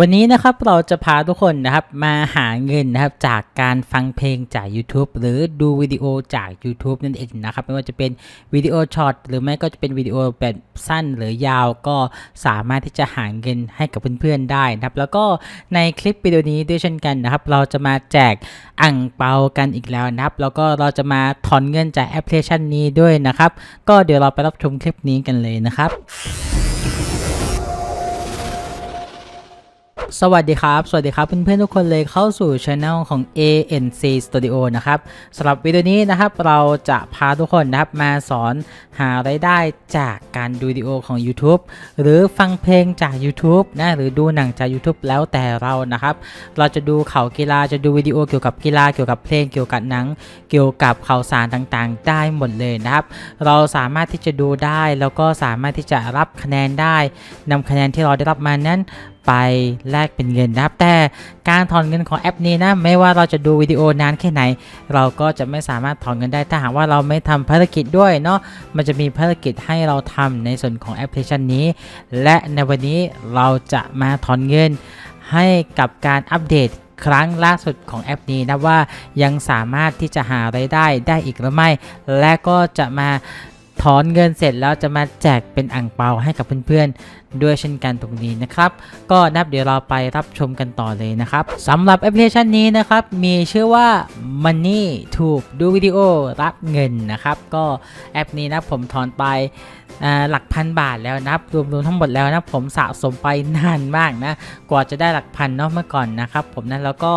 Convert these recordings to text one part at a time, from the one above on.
วันนี้นะครับเราจะพาทุกคนนะครับมาหาเงินนะครับจากการฟังเพลงจาก YouTube หรือดูวิดีโอจาก YouTube นั่นเองนะครับไม่ว่าจะเป็นวิดีโอช็อตหรือไม่ก็จะเป็นวิดีโอแบบสั้นหรือยาวก็สามารถที่จะหาเงินให้กับเพื่อนๆได้นะครับแล้วก็ในคลิปวิดีโอนี้ด้วยเช่นกันนะครับ เราจะมาแจกอ่างเปากันอีกแล้วนะครับ แล้วก็เราจะมาถอนเงินจากแอปพลิเคชันนี้ด้วยนะครับ ก็เดี๋ยวเราไปรับชมคลิปนี้กันเลยนะครับ สวัสดีครับ สวัสดีครับเพื่อนๆทุกคนเลยเข้าสู่ช anel ของ ANC Studio นะครับสำหรับวิดีโอนี้นะครับเราจะพาทุกคนนะครับมาสอนหารายได้จากการดูวิดีโอของ YouTube หรือฟังเพลงจาก YouTube นะหรือดูหนังจาก YouTube แล้วแต่เรานะครับ เราจะดูข่าวกีฬาจะดูวิดีโอเกี่ยวกับกีฬาเกี่ยวกับเพลงเกี่ยวกับหนัง เกี่ยวกับข่าวสารต่างๆ ได้หมดเลยนะครับ เราสามารถที่จะดูได้แล้วก็สามารถที่จะรับคะแนนได้นำคะแนนที่เราได้รับมานั้น ไปแลกเป็นเงินนะครับ แต่การถอนเงินของแอปนี้นะไม่ว่าเราจะดูวิดีโอนานแค่ไหน เราก็จะไม่สามารถถอนเงินได้ถ้าหากว่าเราไม่ทำภารกิจด้วยเนาะมันจะมีภารกิจให้เราทำในส่วนของแอปพลิเคชันนี้ และในวันนี้เราจะมาถอนเงินให้กับการอัปเดตครั้งล่าสุดของแอปนี้นะว่ายังสามารถที่จะหาไรายได้ได้อีกหรือไม่ และก็จะมา ถอนเงินเสร็จแล้วจะมาแจกเป็นอ่างเปาให้กับเพื่อนๆ ด้วยเช่นกันตรงนี้นะครับ ก็นับเดี๋ยวเราไปรับชมกันต่อเลยนะครับสำหรับแอปพลิเคชันนี้นะครับ มีชื่อว่า Money ถูกดูวิดีโอรับเงินนะครับ ก็แอปนี้นะผมถอนไป หลักพันบาทแล้วนะครับรวมๆทั้งหมดแล้วนะผมสะสมไปนานมากนะกว่าจะได้หลักพันเนาะเมื่อก่อนนะครับผมนะแล้วก็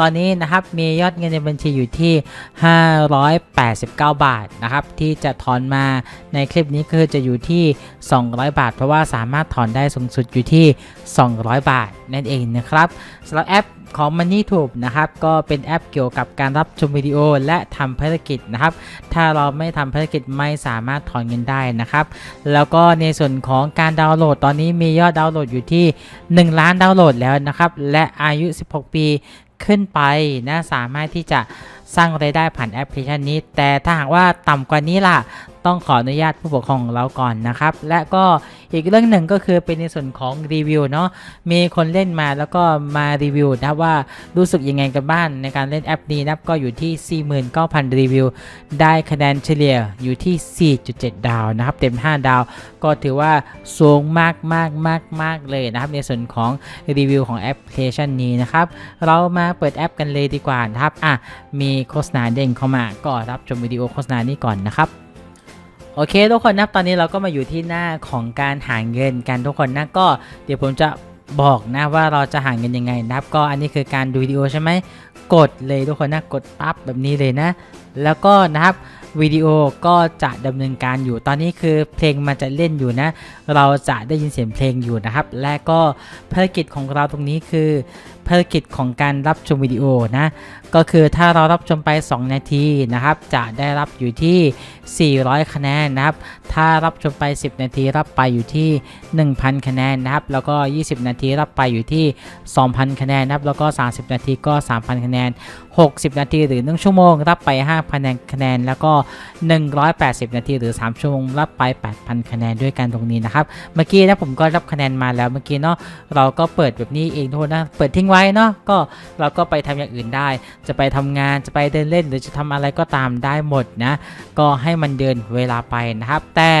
ตอนนี้นะครับมียอดเงินในบัญชีอยู่ที่ 589 บาทนะครับที่จะถอนมาในคลิปนี้คือจะอยู่ที่ 200 บาท เพราะว่าสามารถถอนได้สูงสุดอยู่ที่ 200 บาทนั่นเองนะครับสำหรับแอป ของ Money t u b e นะครับก็เป็นแอปเกี่ยวกับการรับชมวิดีโอและทำภารกิจนะครับ ถ้าเราไม่ทำภารกิจไม่สามารถถอนเงินได้นะครับ แล้วก็ในส่วนของการดาวน์โหลดตอนนี้มียอดดาวน์โหลดอยู่ที่ 1 ล้านดาวน์โหลดแล้วนะครับ และอายุ 16 ปีขึ้นไปนะสามารถที่จะสร้างรายได้ผ่านแอปพลิเคชันนี้ แต่ถ้าหากว่าต่ำกว่านี้ล่ะต้องขออนุญาตผู้ปกครองของเราก่อนนะครับ และก็อีกเรื่องหนึ่งก็คือเป็นในส่วนของรีวิวเนาะมีคนเล่นมาแล้วก็มารีวิวนะว่ารู้สึกยังไงกันบ้างในการเล่นแอปนี้นับก็อยู่ที่ 49,000 รีวิว ได้คะแนนเฉลี่ยอยู่ที่ 4.7 ดาวนะครับ เต็ม 5 ดาว ก็ถือว่าสูงมากมากมากมากเลยนะครับ ในส่วนของรีวิวของแอปพลิเคชันนี้นะครับ เรามาเปิดแอปกันเลยดีกว่านะครับอะมีโฆษณาเด้งเข้ามาก็รับชมวิดีโอโฆษณานี้ก่อนนะครับ โอเคทุกคนนะครับตอนนี้เราก็มาอยู่ที่หน้าของการหาเงินกันทุกคนนะก็เดี๋ยวผมจะบอกนะว่าเราจะหาเงินยังไงนะครับ ก็อันนี้คือการดูวิดีโอใช่ไหมกดเลยทุกคนนะกดปั๊บแบบนี้เลยนะ แล้วก็นะครับ วิดีโอก็จะดำเนินการอยู่ ตอนนี้คือเพลงมันจะเล่นอยู่นะ เราจะได้ยินเสียงเพลงอยู่นะครับ และก็ภารกิจของเราตรงนี้คือภารกิจของการรับชมวิดีโอนะ ก็คือถ้าเรารับชมไป 2 นาทีนะครับ จะได้รับอยู่ที่ 400 คะแนนนะครับ ถ้ารับชมไป 10 นาทีรับไปอยู่ที่ 1,000 คะแนนนะครับ แล้วก็ 20 นาทีรับไปอยู่ที่ 2,000 คะแนนนะครับ แล้วก็ 30 นาทีก็ 3,000 คะแนน 60 นาทีหรือ 1 ชั่วโมง รับไป 5,000 คะแนน แล้วก็180 นาทีหรือ 3 ชั่วโมงรับไป 8,000 คะแนนด้วยกันตรงนี้นะครับ เมื่อกี้นะผมก็รับคะแนนมาแล้วเมื่อกี้เนาะเราก็เปิดแบบนี้เองทุกคนนะเปิดทิ้งไว้เนาะก็เราก็ไปทำอย่างอื่นได้ จะไปทำงานจะไปเดินเล่น หรือจะทำอะไรก็ตามได้หมดนะ ก็ให้มันเดินเวลาไปนะครับ แต่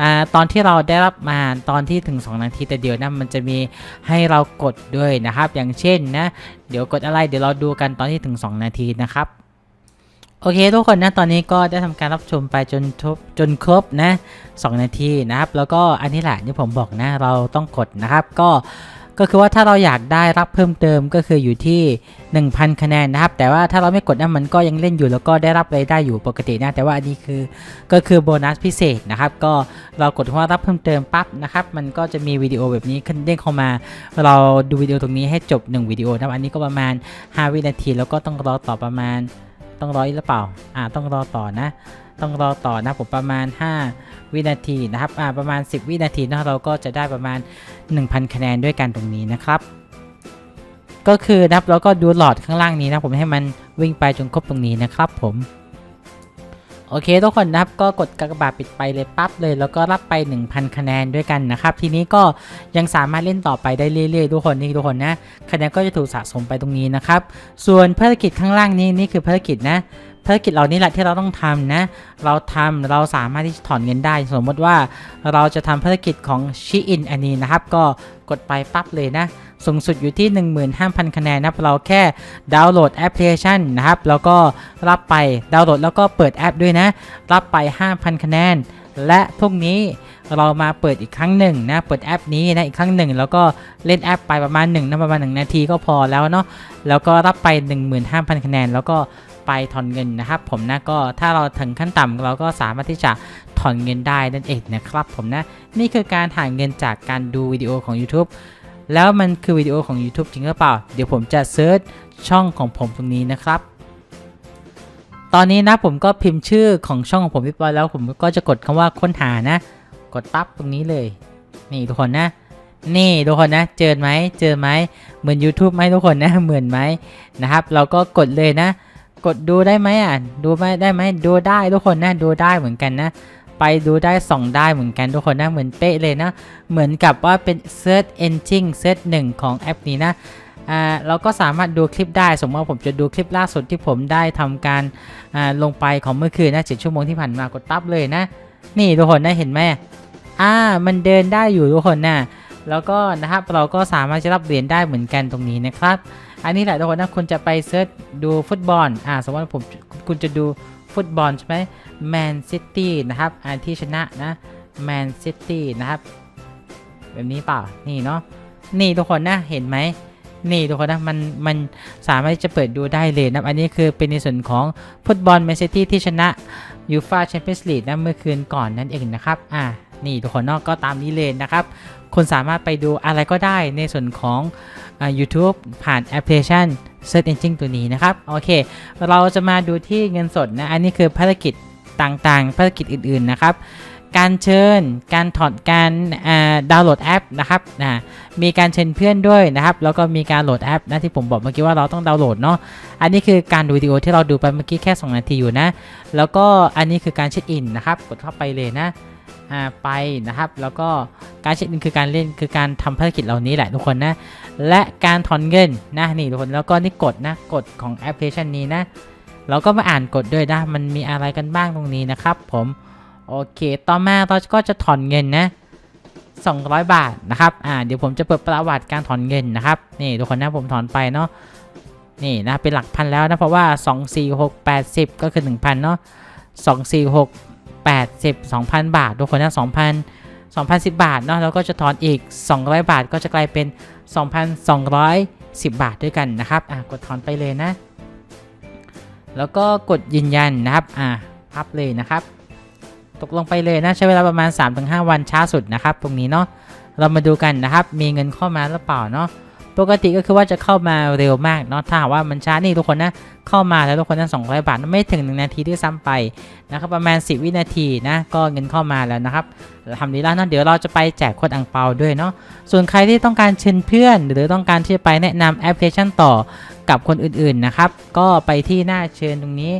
อตอนที่เราได้รับมาตอนที่ถึง 2 นาทีแต่เดียวนะมันจะมีให้เรากดด้วยนะครับ อย่างเช่นนะ เดี๋ยวกดอะไรเดี๋ยวเราดูกันตอนที่ถึง 2 นาทีนะครับ โอเคทุกคนนะตอนนี้ก็ได้ทำการรับชมไปจนทบจนครบนะ2นาทีนะครับ แล้วก็อันนี้แหละที่ผมบอกนะเราต้องกดนะครับก็ก็คือว่าถ้าเราอยากได้รับเพิ่มเติมก็คืออยู่ที่ 1,000 คะแนนนะครับ แต่ว่าถ้าเราไม่กดนะมันก็ยังเล่นอยู่แล้วก็ได้รับรายได้อยู่ปกตินะแต่ว่าอันนี้คือก็คือโบนัสพิเศษนะครับ ก็เรากดว่ารับเพิ่มเติมปั๊บนะครับ มันก็จะมีวิดีโอแบบนี้ขึ้นเด้งเข้ามา เราดูวิดีโอตรงนี้ให้จบ 1 วิดีโอนะอันนี้ก็ประมาณ 5 วินาที แล้วก็ต้องรอต่อประมาณ ต้องรออีกหรือเปล่า อ่า ต้องรอต่อนะ ต้องรอต่อนะผมประมาณ 5 วินาทีนะครับ อ่า ประมาณ 10 วินาทีนะเราก็จะได้ประมาณ 1,000 คะแนนด้วยกันตรงนี้นะครับ ก็คือนะครับเราก็ดูหลอดข้างล่างนี้นะผมให้มันวิ่งไปจนครบตรงนี้นะครับผม โอเคทุกคนนะครับก็กดกากบาทปิดไปเลยปั๊บเลย แล้วก็รับไป 1,000 คะแนนด้วยกันนะครับ ทีนี้ก็ยังสามารถเล่นต่อไปได้เรื่อยๆทุกคนนี่ทุกคนนะคะแนนก็จะถูกสะสมไปตรงนี้นะครับ ส่วนภารกิจข้างล่างนี้นี่คือภารกิจนะภารกิจเหล่านี้แหละที่เราต้องทำนะ เราทำเราสามารถที่จะถอนเงินได้ สมมติว่าเราจะทำภารกิจของชิอินอันนี้นะครับ ก็กดไปปั๊บเลยนะ สูงสุดอยู่ที่ 15,000 คะแนนนะครับ เราแค่ดาวน์โหลดแอปพลิเคชันนะครับ แล้วก็รับไปดาวน์โหลดแล้วก็เปิดแอปด้วยนะ รับไป 5,000 คะแนน และพวกนี้เรามาเปิดอีกครั้งหนึ่งนะ เปิดแอปนี้นะอีกครั้งหนึ่ง แล้วก็เล่นแอปไปประมาณ1นะประมาณ 1 นาทีก็พอแล้วเนาะ แล้วก็รับไป 15,000 คะแนน แล้วก็ไปถอนเงินนะครับ ผมนะก็ถ้าเราถึงขั้นต่ำเราก็สามารถที่จะถอนเงินได้นั่นเองนะครับผมนะ นี่คือการหาเงินจากการดูวิดีโอของ YouTube แล้วมันคือวิดีโอของ YouTube จริงหรือเปล่า เดี๋ยวผมจะเซิร์ชช่องของผมตรงนี้นะครับ ตอนนี้นะผมก็พิมพ์ชื่อของช่องของผมเรียบร้อยแล้วผมก็จะกดคำว่าค้นหานะ กดปั๊บตรงนี้เลย นี่ทุกคนนะ นี่ทุกคนนะ เจอไหมเจอไหมเหมือน YouTube ไหมทุกคนนะ เหมือนไหมนะครับ เราก็กดเลยนะ กดดูได้ไหมอะ ดูไหมได้ไหมดูได้ทุกคนนะ ดูได้เหมือนกันนะ ไปดูได้ส่องได้เหมือนกันทุกคนนะเหมือนเป๊ะเลยนะ เหมือนกับว่าเป็น Search Engine Search 1 ของแอปนี้นะอ่าเราก็สามารถดูคลิปได้ สมมติว่าผมจะดูคลิปล่าสุดที่ผมได้ทำการอ่าลงไปของเมื่อคืนนะเจ็ดชั่วโมงที่ผ่านมากดตับเลยนะ นี่ทุกคนนะเห็นไหมอ่ามันเดินได้อยู่ทุกคนนะแล้วก็นะครับเราก็สามารถจะรับเหรียญได้เหมือนกันตรงนี้นะครับ อันนี้แหละทุกคนนะคุณจะไปเซิร์ชดูฟุตบอลอ่าสมมติว่าผมคุณจะดู ฟุตบอลใช่ไหมแมนซิตี้นะครับอันที่ชนะนะแมนซิตี้นะครับ แบบนี้เปล่า นี่เนาะนี่ทุกคนนะเห็นไหมนี่ทุกคนนะมันมันสามารถจะเปิดดูได้เลยนะอันนี้คือเป็นในส่วนของฟุตบอลแมนซิตี้ที่ชนะยูฟาแชมเปี้ยนส์ลีกนะเมื่อคืนก่อนนั่นเองนะครับอ่านี่ทุกคนนาะก็ตามนี้เลยนะครับคุณสามารถไปดูอะไรก็ได้ในส่วนของอ่า YouTube ผ่านแอปพลิเคชัน Search Engine ตัวนี้นะครับ โอเค เราจะมาดูที่เงินสดนะ อันนี้คือภารกิจต่างๆ ภารกิจอื่นๆนะครับ การเชิญ การถอด การดาวน์โหลดแอปนะครับนะมีการเชิญเพื่อนด้วยนะครับ แล้วก็มีการโหลดแอปนะที่ผมบอกเมื่อกี้ว่าเราต้องดาวน์โหลดเนาะ อันนี้คือการดูวิดีโอที่เราดูไปเมื่อกี้แค่ 2 นาทีอยู่นะ แล้วก็อันนี้คือการเช็คอินนะครับ กดเข้าไปเลยนะ ไปนะครับ แล้วก็การเช็คอินคือการเล่นคือการทำภารกิจเหล่านี้แหละทุกคนนะ และการถอนเงินนะนี่ทุกคนแล้วก็นี่กดนะกดของแอปพลิเคชันนี้นะเราก็มาอ่านกฎด้วยนะ มันมีอะไรกันบ้างตรงนี้นะครับ ผมโอเค ต่อมาเราก็จะถอนเงินนะ200 บาทนะครับ อ่า เดี๋ยวผมจะเปิดประวัติการถอนเงินนะครับ นี่ทุกคนนะผมถอนไปเนาะ นี่นะเป็นหลักพันแล้วนะเพราะว่า 2 4 6 8 0ก็คือ 1,000 เนาะ2 4 6 80 2,000 บาท ทุกคนนะ2,000 2,010 บาทเนาะแล้วก็จะถอนอีก 200 บาท ก็จะกลายเป็น 2,210 บาทด้วยกันนะครับอะกดถอนไปเลยนะ แล้วก็กดยืนยันนะครับอะพับเลยนะครับ ตกลงไปเลยนะใช้เวลาประมาณ 3-5 วันช้าสุดนะครับ ตรงนี้เนาะเรามาดูกันนะครับ มีเงินเข้ามาหรือเปล่าเนาะ ปกติก็คือว่าจะเข้ามาเร็วมากเนาะถ้าหากว่ามันช้านี่ทุกคนนะเข้ามาแล้วทุกคนนะ200 บาทไม่ถึง 1 นาทีด้วยซ้ำไปนะครับประมาณ 10 วินาทีนะก็เงินเข้ามาแล้วนะครับทำดีแล้วเนาะเดี๋ยวเราจะไปแจกโค้ดอังเปาด้วยเนาะส่วนใครที่ต้องการเชิญเพื่อน หรือต้องการที่จะไปแนะนำแอปพลิเคชันต่อกับคนอื่นๆนะครับก็ไปที่หน้าเชิญตรงนี้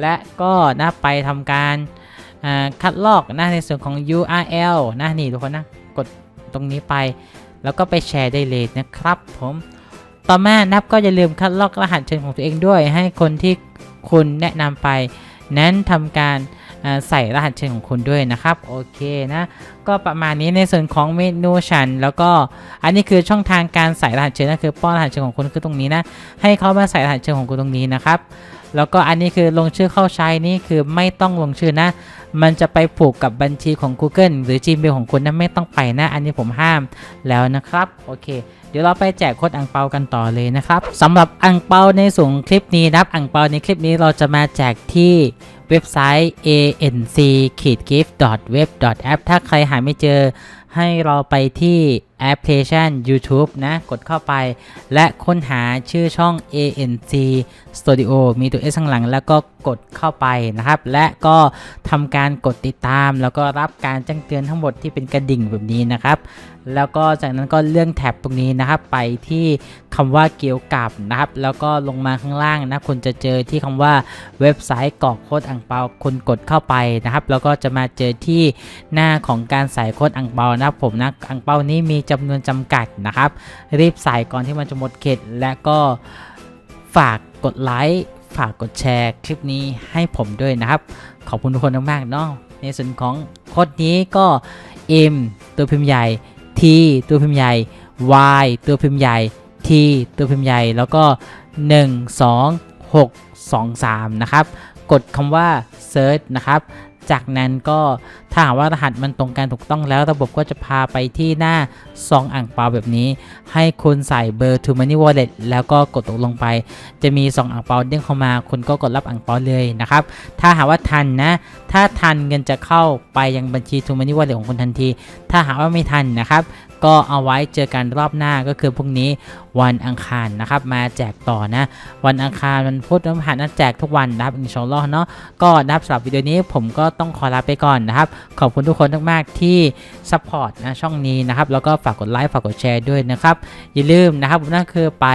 และก็นะไปทำการคัดลอกนะในส่วนของ URL นะนี่ทุกคนนะกดตรงนี้ไป แล้วก็ไปแชร์ได้เลยนะครับผมต่อมานับก็อย่าลืมคัดลอกรหัสเชิญของตัวเองด้วย ให้คนที่คุณแนะนำไป นั้นทำการใส่รหัสเชิญของคุณด้วยนะครับโอเคนะก็ประมาณนี้ในส่วนของเมนูชันแล้วก็อันนี้คือช่องทางการใส่รหัสเชิญก็คือป้อนรหัสเชิญของคุณคือตรงนี้นะให้เขามาใส่รหัสเชิญของคุณตรงนี้นะครับ แล้วก็อันนี้คือลงชื่อเข้าใช้นี่คือไม่ต้องลงชื่อนะ มันจะไปผูกกับบัญชีของ Google หรือ Gmail ของคุณนะไม่ต้องไปนะ อันนี้ผมห้ามแล้วนะครับ โอเค เดี๋ยวเราไปแจกโค้ดอังเปากันต่อเลยนะครับสำหรับอังเปาในส่วนคลิปนี้นะครับอังเปาในคลิปนี้เราจะมาแจกที่เว็บไซต์ anc gift web app ถ้าใครหาไม่เจอให้เราไปที่ แอปพลิเคชัน YouTube นะ กดเข้าไป และค้นหาชื่อช่อง ANC Studio มีตัว S ข้างหลัง แล้วก็กดเข้าไปนะครับ และก็ทำการกดติดตาม แล้วก็รับการแจ้งเตือนทั้งหมดที่เป็นกระดิ่งแบบนี้นะครับ แล้วก็จากนั้นก็เลื่อนแท็บตรงนี้นะครับ ไปที่คำว่าเกี่ยวกับนะครับ แล้วก็ลงมาข้างล่างนะคุณจะเจอที่คำว่าเว็บไซต์กรอกโค้ดอังเปาคุณกดเข้าไปนะครับ แล้วก็จะมาเจอที่หน้าของการใส่โค้ดอังเปานะครับผมนะอังเปานี้มีจำนวนจำกัดนะครับ รีบใส่ก่อนที่มันจะหมดเขตและก็ฝากกดไลค์ฝากกดแชร์คลิปนี้ให้ผมด้วยนะครับ ขอบคุณทุกคนมากๆเนาะในส่วนของโค้ดนี้ก็ M ตัวพิมพ์ใหญ่ T ตัวพิมพ์ใหญ่ Y ตัวพิมพ์ใหญ่ T ตัวพิมพ์ใหญ่แล้วก็ 1 2 6 2 3 นะครับ กดคำว่า search นะครับ จากนั้นก็ถ้าหากว่ารหัสมันตรงกันถูกต้องแล้วระบบก็จะพาไปที่หน้าซองอ่างเปาแบบนี้ ให้คุณใส่เบอร์ to money wallet แล้วก็กดตกลงไป จะมีซองอ่างเปาเด้งเข้ามา คุณก็กดรับอ่างเปาเลยนะครับ ถ้าหากว่าทันนะ ถ้าทันเงินจะเข้าไปยังบัญชี to money wallet ของคุณทันที ถ้าหากว่าไม่ทันนะครับ ก็เอาไว้เจอกันรอบหน้าก็คือพรุ่งนี้วันอังคารนะครับมาแจกต่อนะ วันอังคารวันพุธวันพฤหัสนะแจกทุกวันนะครับอินชอัลอเนาะก็นะครับสำหรับวิดีโอนี้ผมก็ต้องขอลาไปก่อนนะครับ ขอบคุณทุกคนมากๆที่ซัพพอร์ตนะช่องนี้นะครับแล้วก็ฝากกดไลค์ฝากกดแชร์ด้วยนะครับอย่าลืมนะครับนั่นคือไป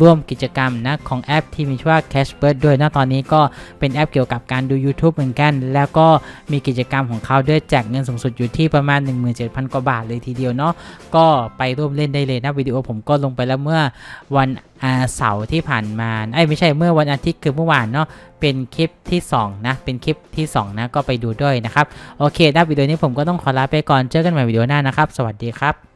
ร่วมกิจกรรมนะของแอปที่มีชื่อว่า Cashbird ด้วยนะตอนนี้ก็เป็นแอปเกี่ยวกับการดู YouTube เหมือนกัน แล้วก็มีกิจกรรมของเขาด้วยแจกเงินสูงสุดอยู่ที่ประมาณ 17,000 กว่าบาทเลยทีเดียวเนาะก็ไปร่วมเล่นได้เลยนะวิดีโอผมก็ลงไปแล้วเมื่อวันอาเสาร์ที่ผ่านมาไอ้ไม่ใช่เมื่อวันอาทิตย์คือเมื่อวานเนาะเป็นคลิปที่2นะเป็นคลิปที่2นะก็ไปดูด้วยนะครับโอเคนะวิดีโอนี้ผมก็ต้องขอลาไปก่อนเจอกันใหม่วิดีโอหน้านะครับ สวัสดีครับ